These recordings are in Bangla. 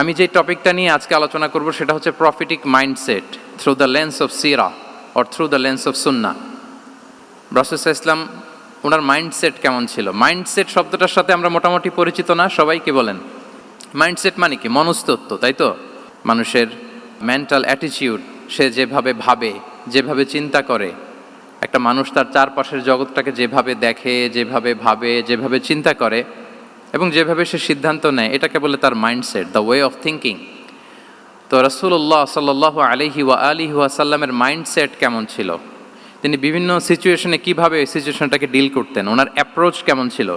আমি যে টপিকটা নিয়ে আজকে আলোচনা করব সেটা হচ্ছে prophetic mindset through the lens of Sira or through the lens of সুন্না রাসুসাহ ইসলাম ওনার মাইন্ডসেট কেমন ছিল? মাইন্ডসেট শব্দটার সাথে আমরা মোটামুটি পরিচিত না, সবাই কি বলেন? মাইন্ডসেট মানে কি? মনস্তত্ব তাই তো? মানুষের মেন্টাল অ্যাটিটিউড সে যেভাবে ভাবে, যেভাবে চিন্তা করে। একটা মানুষ তার চারপাশের জগৎটাকে যেভাবে দেখে, যেভাবে ভাবে, যেভাবে চিন্তা করে এবং যেভাবে সে সিদ্ধান্ত নেয় এটাকে বলে তার mindset the way of thinking তো রসুল্লাহ সাল্লাহ আলিহি ওয়া আলিহি ওয়াসাল্লামের মাইন্ডসেট কেমন ছিল? তিনি বিভিন্ন সিচুয়েশনে কীভাবে সিচুয়েশনটাকে ডিল করতেন? ওনার অ্যাপ্রোচ কেমন ছিল?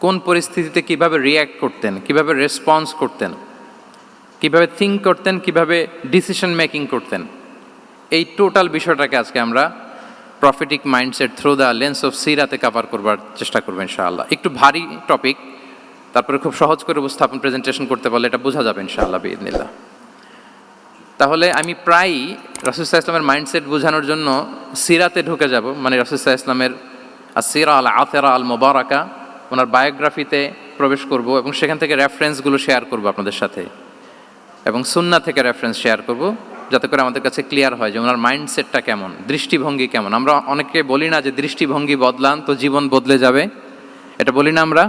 কোন পরিস্থিতিতে কীভাবে রিয়্যাক্ট করতেন? কীভাবে রেসপন্স করতেন? কীভাবে থিঙ্ক করতেন? কীভাবে ডিসিশন মেকিং করতেন? এই টোটাল বিষয়টাকে আজকে আমরা prophetic mindset through the lens of Sirat-e cover করবার চেষ্টা করব ইনশাআল্লাহ। একটু ভারী টপিক তারপরে খুব সহজ করে উপস্থাপন প্রেজেন্টেশন করতে পারলে এটা বোঝা যাবে ইনশাআল্লাহ বিদিনিল্লাহ তাহলে আমি প্রায়ই রসুল্লাহ ইসলামের মাইন্ডসেট বোঝানোর জন্য সিরাতে ঢুকে যাব। মানে রসুল্লাহ ইসলামের সিরা আল আতেরা আল মোবারকা ওনার বায়োগ্রাফিতে প্রবেশ করব এবং সেখান থেকে রেফারেন্সগুলো শেয়ার করব আপনাদের সাথে। এবং সুন্না থেকে রেফারেন্স শেয়ার করব। যাতে করে আমাদের কাছে ক্লিয়ার হয় যে ওনার মাইন্ডসেটটা কেমন, দৃষ্টিভঙ্গি কেমন। আমরা অনেকে বলি না যে দৃষ্টিভঙ্গি বদলান তো জীবন বদলে যাবে। এটা বলি না আমরা।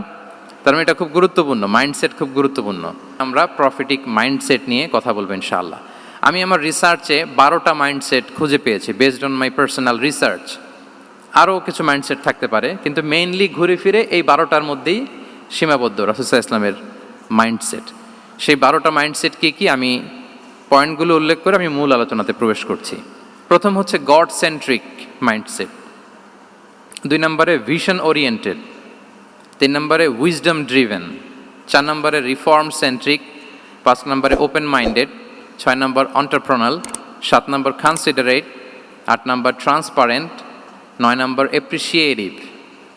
তার মানে এটা খুব গুরুত্বপূর্ণ মাইন্ডসেট খুব গুরুত্বপূর্ণ। আমরা প্রফিটিক মাইন্ডসেট নিয়ে কথা বলব ইনশাআল্লাহ। আমি আমার রিসার্চে বারোটা মাইন্ডসেট খুঁজে পেয়েছি based on my personal research আরও কিছু মাইন্ডসেট থাকতে পারে, কিন্তু মেইনলি ঘুরে ফিরে এই বারোটার মধ্যেই সীমাবদ্ধ রসুসা ইসলামের মাইন্ডসেট সেই বারোটা মাইন্ডসেট কী কী আমি পয়েন্টগুলো উল্লেখ করে আমি মূল আলোচনাতে প্রবেশ করছি। প্রথম হচ্ছে গড সেন্ট্রিক মাইন্ডসেট দুই নম্বরে ভিশন ওরিয়েন্টেড তিন নম্বরে উইজডম ড্রিভেন চার নম্বরে রিফর্ম সেন্ট্রিক পাঁচ নম্বরে ওপেন মাইন্ডেড ছয় নম্বর অন্টারপ্রনাল সাত নম্বর কনসিডারেট আট নম্বর ট্রান্সপারেন্ট নয় নম্বর এপ্রিসিয়েটিভ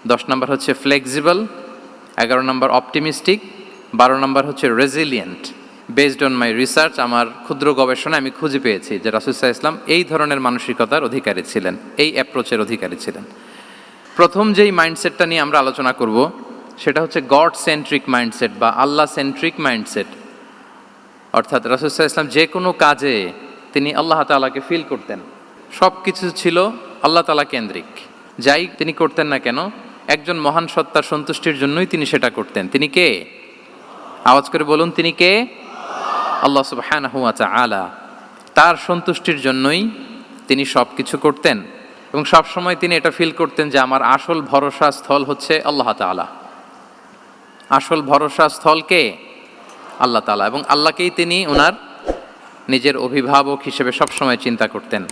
দশ নম্বর হচ্ছে ফ্লেক্সিবল এগারো নম্বর অপটিমিস্টিক বারো নম্বর হচ্ছে resilient based on my research আমার ক্ষুদ্র গবেষণা আমি খুঁজে পেয়েছি যে রাসুসাহ ইসলাম এই ধরনের মানসিকতার অধিকারী ছিলেন, এই অ্যাপ্রোচের অধিকারী ছিলেন। প্রথম যেই মাইন্ডসেটটা নিয়ে আমরা আলোচনা করব, সেটা হচ্ছে গড সেন্ট্রিক মাইন্ডসেট বা আল্লাহ সেন্ট্রিক মাইন্ডসেট অর্থাৎ রাসুসাহ ইসলাম যে কোনো কাজে তিনি আল্লাহ তালাকে ফিল করতেন। সব কিছু ছিল আল্লাহ তালা কেন্দ্রিক। যাই তিনি করতেন না কেন, একজন মহান সত্তার সন্তুষ্টির জন্যই তিনি সেটা করতেন। তিনি কে? আওয়াজ করে বলুন, তিনি কে? আল্লাহ সুবহান আলা তার সন্তুষ্টির জন্যই তিনি সব কিছু করতেন এবং সবসময় তিনি এটা ফিল করতেন যে আমার আসল ভরসা স্থল হচ্ছে আল্লাহ তালা আসল ভরসা স্থল কে? আল্লাহ তালা এবং আল্লাহকেই তিনি ওনার নিজের অভিভাবক হিসেবে সবসময় চিন্তা করতেন।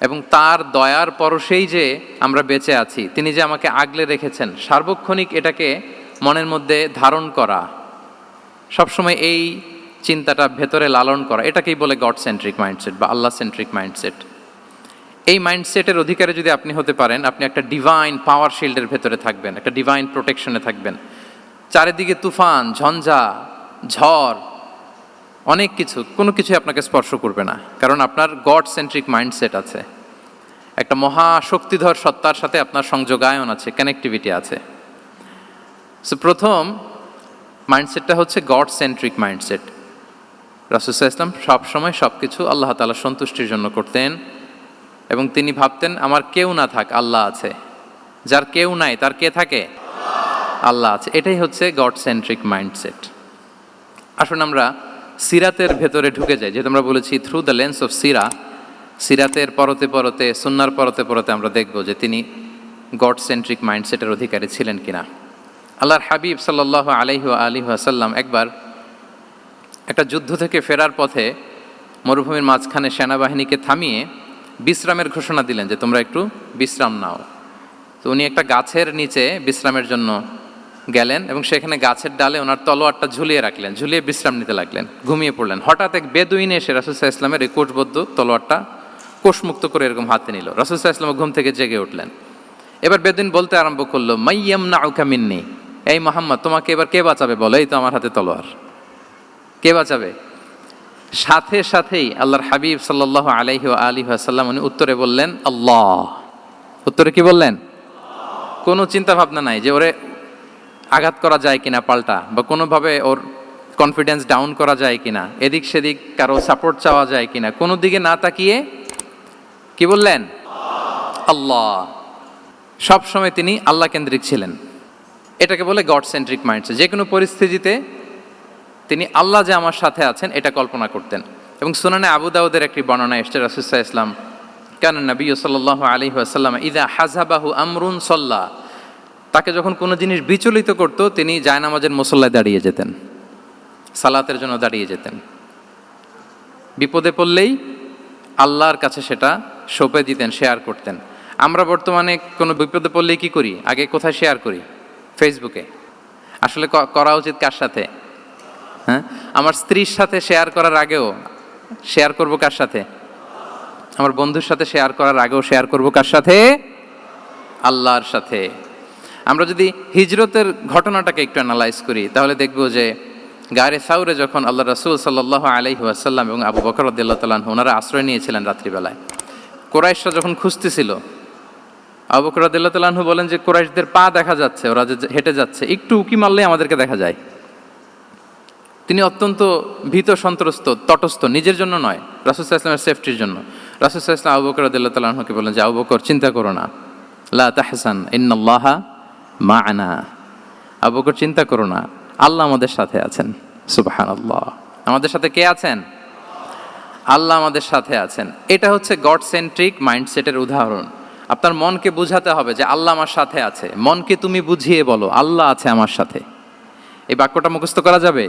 এবং তার দয়ার পরশেই যে আমরা বেঁচে আছি, তিনি যে আমাকে আগলে রেখেছেন, সার্বক্ষণিক এটাকে মনের মধ্যে ধারণ করা, সবসময় এই চিন্তাটা ভেতরে লালন করা, এটাকেই বলে গড সেন্ট্রিক মাইন্ডসেট বা আল্লাহ সেন্ট্রিক মাইন্ডসেট এই মাইন্ডসেটের অধিকারে যদি আপনি হতে পারেন, আপনি একটা ডিভাইন পাওয়ার শিল্ডের ভেতরে থাকবেন, একটা ডিভাইন প্রোটেকশনে থাকবেন। চারিদিকে তুফান, ঝঞ্ঝা, ঝড়, অনেক কিছু, কোনো কিছুই আপনাকে স্পর্শ করবে না, কারণ আপনার গড সেন্ট্রিক মাইন্ডসেট আছে। একটা মহাশক্তিধর সত্তার সাথে আপনার সংযোগায়ন আছে কানেক্টিভিটি আছে। সো প্রথম মাইন্ডসেটটা হচ্ছে গড সেন্ট্রিক মাইন্ডসেট রাসুসাহ ইসলাম সবসময় সব কিছু আল্লাহ তালা সন্তুষ্টির জন্য করতেন এবং তিনি ভাবতেন, আমার কেউ না থাক, আল্লাহ আছে। যার কেউ নাই, তার কে থাকে? আল্লাহ আছে। এটাই হচ্ছে গড সেন্ট্রিক মাইন্ডসেট আসুন আমরা সিরাতের ভেতরে ঢুকে যাই। যেহেতু আমরা বলেছি থ্রু দ্য লেন্স অফ সিরা সিরাতের পরতে পরতে, সুন্নার পরতে পরতে আমরা দেখব যে তিনি গড সেন্ট্রিক মাইন্ডসেটের অধিকারী ছিলেন কিনা। আল্লাহর হাবিব সাল্লাহ আলহি আলী আসাল্লাম একবার একটা যুদ্ধ থেকে ফেরার পথে মরুভূমির মাঝখানে সেনাবাহিনীকে থামিয়ে বিশ্রামের ঘোষণা দিলেন যে তোমরা একটু বিশ্রাম নাও। তো উনি একটা গাছের নিচে বিশ্রামের জন্য গেলেন এবং সেখানে গাছের ডালে ওনার তলোয়ারটা ঝুলিয়ে রাখলেন, ঝুলিয়ে বিশ্রাম নিতে লাগলেন, ঘুমিয়ে পড়লেন। হঠাৎ এক বেদুইন এসে রাসুসাহ ইসলামের এই কোষবদ্ধ তলোয়ারটা কোষমুক্ত করে এরকম হাতে নিল। রাসুসাহ ইসলাম ঘুম থেকে জেগে উঠলেন। এবার বেদুইন বলতে আরম্ভ করল মাইয়াম না উকা মিন্নি, এই মোহাম্মদ, তোমাকে এবার কে বাঁচাবে বলো? এই তো আমার হাতে তলোয়ার। কে বাঁচাবে? সাথে সাথেই আল্লাহর হাবিব সাল্লাহ আলহি আলী আসাল্লাম উনি উত্তরে বললেন, আল্লাহ। উত্তরে কি বললেন? কোনো চিন্তা ভাবনা নাই যে ওরে আঘাত করা যায় কিনা পাল্টা বা কোনোভাবে ওর কনফিডেন্স ডাউন করা যায় কিনা, এদিক সেদিক কারও সাপোর্ট চাওয়া যায় কিনা, কোনো দিকে না তাকিয়ে কি বললেন? আল্লাহ। সব সময় তিনি আল্লাহ কেন্দ্রিক ছিলেন। এটাকে বলে গড সেন্ট্রিক মাইন্ডসেট যে কোনো পরিস্থিতিতে তিনি আল্লাহ যে আমার সাথে আছেন, এটা কল্পনা করতেন। এবং সুনানে আবু দাউদের একটি বর্ণনা এসছে রাসুসাহ ইসলাম কেন নবী সাল্লাহ আলী আসাল্লাম ইদা হাজাবাহু আমরুন সল্লাহ তাকে যখন কোনো জিনিস বিচলিত করত, তিনি জায়নামাজের মুসল্লায় দাঁড়িয়ে যেতেন, সালাতের জন্য দাঁড়িয়ে যেতেন। বিপদে পড়লেই আল্লাহর কাছে সেটা সঁপে দিতেন, শেয়ার করতেন। আমরা বর্তমানে কোনো বিপদে পড়লেই কী করি? আগে কোথায় শেয়ার করি? ফেসবুকে আসলে করা উচিত কার সাথে? হ্যাঁ? আমার স্ত্রীর সাথে শেয়ার করার আগেও শেয়ার করব কার সাথে? আমার বন্ধুর সাথে শেয়ার করার আগেও শেয়ার করব কার সাথে? আল্লাহর সাথে। আমরা যদি হিজরতের ঘটনাটাকে একটু অ্যানালাইজ করি, তাহলে দেখব যে গায়ে সাউরে যখন আল্লাহ রসুল সাল্লাহ আলাইহি আসাল্লাম এবং আবু বকর রদ্দাল্লাহ তালাহ ওনারা আশ্রয় নিয়েছিলেন রাত্রিবেলায়। কোরাইশরা যখন খুঁজতেছিল, আবু বকর রদ্দাল্লাহ তালাহু বলেন যে কোরাইশদের পা দেখা যাচ্ছে, ওরা যে হেঁটে যাচ্ছে, একটু উকি মারলেই আমাদেরকে দেখা যায়। তিনি অত্যন্ত ভীত, সন্ত্রস্ত, তটস্থ, নিজের জন্য নয় রাসুসাহ ইসলামের সেফটির জন্য। রাসুসাহ ইসলাম আবু বকর আদিল্লাহ তালাহকে বলেন যে, আবু বকর, চিন্তা করো না। লা তাহসান, ইন্নাল্লাহা মা আনা আবু বকর, চিন্তা করো না। আল্লাহ আমাদের সাথে আছেন। সুবাহান আল্লাহ আমাদের সাথে কে আছেন? আল্লাহ আমাদের সাথে আছেন। এটা হচ্ছে গড সেন্ট্রিক মাইন্ডসেটের উদাহরণ। আপনার মনকে বুঝাতে হবে যে, আল্লাহ আমার সাথে আছে। মনকে তুমি বুঝিয়ে বলো, আল্লাহ আছে আমার সাথে। এই বাক্যটা মুখস্থ করা যাবে?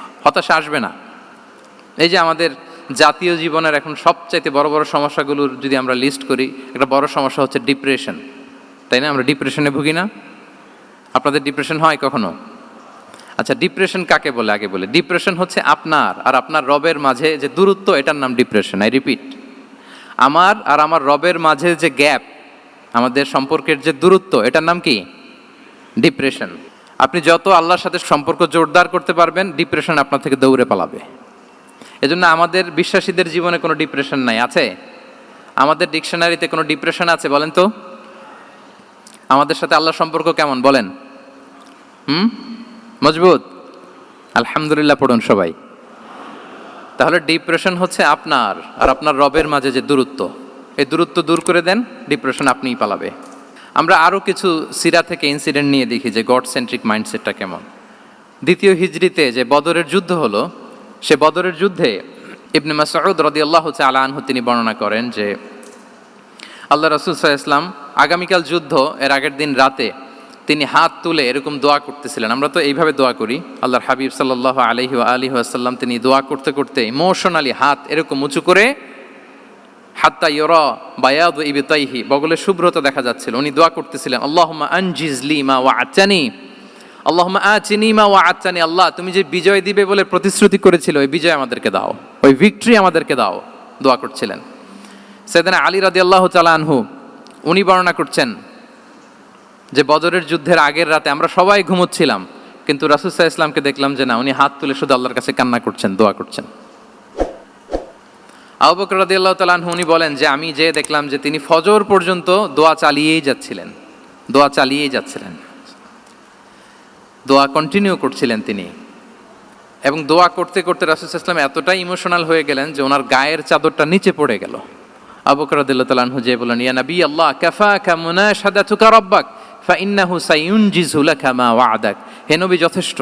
হতাশা আসবে না। এই যে আমাদের জাতীয় জীবনের এখন সবচাইতে বড় বড় সমস্যাগুলোর যদি আমরা লিস্ট করি, একটা বড় সমস্যা হচ্ছে ডিপ্রেশন তাই না? আমরা ডিপ্রেশনে ভুগি না? আপনাদের ডিপ্রেশন হয় কখনো? আচ্ছা ডিপ্রেশন কাকে বলে? আগে বলে। ডিপ্রেশন হচ্ছে আপনার আর আপনার রবের মাঝে যে দূরত্ব, এটার নাম ডিপ্রেশন আই রিপিট আমার আর আমার রবের মাঝে যে গ্যাপ আমাদের সম্পর্কের যে দূরত্ব, এটার নাম কি? ডিপ্রেশন আপনি যত আল্লাহর সাথে সম্পর্ক জোরদার করতে পারবেন ডিপ্রেশন আপনার থেকে দৌড়ে পালাবে। এজন্য আমাদের বিশ্বাসীদের জীবনে কোনো ডিপ্রেশন নাই, আছে? আমাদের ডিকশনারিতে কোনো ডিপ্রেশন আছে বলেন তো? আমাদের সাথে আল্লাহর সম্পর্ক কেমন, বলেন? হুম? মজবুত? আলহামদুলিল্লাহ পড়ুন সবাই। তাহলে ডিপ্রেশন হচ্ছে আপনার আর আপনার রবের মাঝে যে দূরত্ব। এই দূরত্ব দূর করে দেন ডিপ্রেশন আপনিই পালাবে। আমরা আরও কিছু সিরা থেকে ইনসিডেন্ট নিয়ে দেখি যে গড সেন্ট্রিক মাইন্ডসেটটা কেমন। দ্বিতীয় হিজড়িতে যে বদরের যুদ্ধ হলো, সে বদরের যুদ্ধে ইবনে মাসউদ রাদিয়াল্লাহু তাআলা আনহু তিনি বর্ণনা করেন যে, আল্লাহ রসুল ইসলাম আগামীকাল যুদ্ধ, এর আগের দিন রাতে তিনি হাত তুলে এরকম দোয়া করতেছিলেন। আমরা তো এইভাবে দোয়া করি, আল্লাহর হাবিব ওয়া আলিহি ওয়াসাল্লাম তিনি দোয়া করতে করতে ইমোশনালি হাত এরকম উঁচু করে হাত্তা ইয়রা বায়াদ ইবিতাইহি, বগলের শুভ্রতা দেখা যাচ্ছিল। উনি দোয়া করতেছিলেন, আল্লাহুম্মা আনজিজলি মা ওয়া আচানি আল্লাহুম্মা আচিনি মা ওয়া আচানি আল্লাহ, তুমি যে বিজয় দিবে বলে প্রতিশ্রুতি করেছিল, ওই বিজয় আমাদেরকে দাও। ওই ভিক্টরি আমাদেরকে দাও, দোয়া করছিলেন। সেদিন আলী রাদিয়াল্লাহু তাআলা আনহু, উনি বর্ণনা করছেন যে বদরের যুদ্ধের আগের রাতে আমরা সবাই ঘুমোচ্ছিলাম, কিন্তু রাসুসাহ ইসলামকে দেখলাম যে না, উনি হাত তুলে শুধু আল্লাহর কাছে কান্না করছেন, দোয়া করছেন। আবু বকর রাদিয়াল্লাহু তাআলা উনি বলেন যে আমি যে দেখলাম যে তিনি ফজর পর্যন্ত দোয়া চালিয়েই যাচ্ছিলেন, দোয়া চালিয়েই যাচ্ছিলেন। দোয়া কন্টিনিউ করছিলেন তিনি। এবং দোয়া করতে করতে রাসুল ইসলাম এতটাই ইমোশনাল হয়ে গেলেন যে ওনার গায়ের চাদরটা নিচে পড়ে গেল। আবু বকর রাদিয়াল্লাহু তাআলা আনহু যে বলেন ইয়া নবী আল্লাহ, কাফাকা মুনাশাদাতুকা রাব্বাক, ফাইন্নাহু সাইউনজিজু লাকা মা ওয়া'দাক। হে নবী, যথেষ্ট।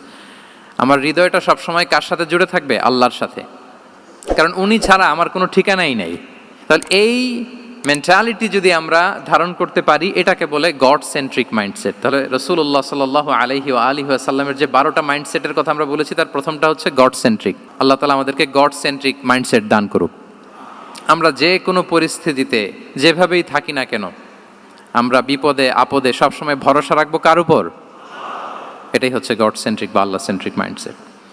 আমার হৃদয়টা সবসময় কার সাথে জুড়ে থাকবে? আল্লাহর সাথে। কারণ উনি ছাড়া আমার কোনো ঠিকানাই নেই। তাহলে এই মেন্টালিটি যদি আমরা ধারণ করতে পারি, এটাকে বলে গড সেন্ট্রিক মাইন্ডসেট তাহলে রসুল্লাহ সাল আলহি ও আলী আসাল্লামের যে বারোটা মাইন্ডসেটের কথা আমরা বলেছি, তার প্রথমটা হচ্ছে গড সেন্ট্রিক আল্লাহ তালা আমাদেরকে গড সেন্ট্রিক মাইন্ডসেট দান করুক। আমরা যে কোনো পরিস্থিতিতে যেভাবেই থাকি না কেন, আমরা বিপদে, আপদে সবসময় ভরসা রাখব কার উপর? এটাই হচ্ছে গড সেন্ট্রিক বা আল্লাহ সেন্ট্রিক মাইন্ডসেট